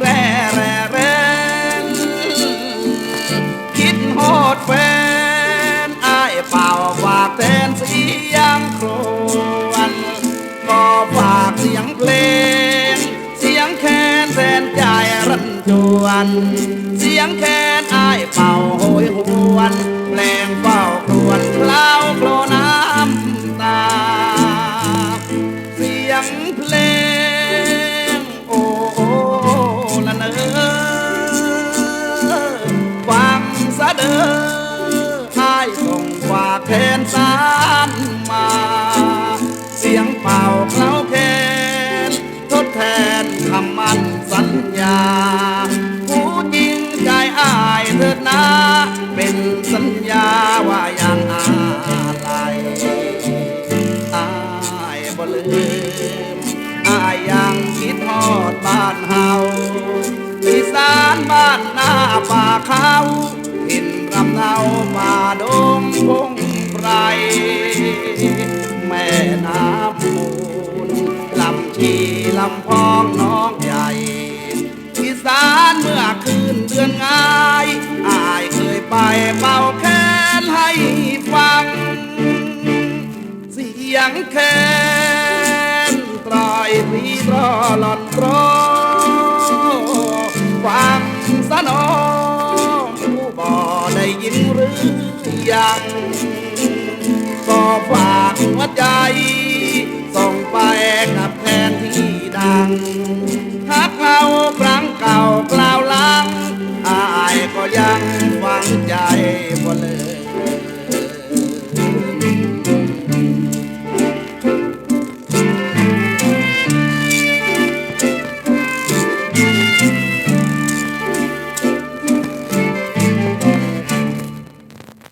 แร่แร่แรงคิดโหดแฟนอายเป่าฝากแทนเสียงครวนก็ฝากเสียงเพลง เสียงแคนแทนใจรันจวน เสียงแคนอายเป่าโหยหวนแปลงเป่าครวนเคล้าโครน้ำตา เสียงเพลง โอ แทนสารมา เสียงเป่าเคล้าแคนทดแทนคำมั่นสัญญาผู้จริงใจอ้ายเถิดนาเป็นสัญญาว่ายังอะไรอายบ่ลืมอายยังคิดทอดบ้านเฮาอีสานบ้านหน้าป่าเขาหินรำ เนาป่าดงพงไพรแม่น้ำมูลลำชีลำพองน้องใหญ่อีสานเมื่อคืนเดือนงายอายเคยไปเป่าแค้นให้ฟัง เสียงแคนตรายรีรอหลอนรอฟังสะหนอผู้บ่ได้ยินหรือยัง หัวใจ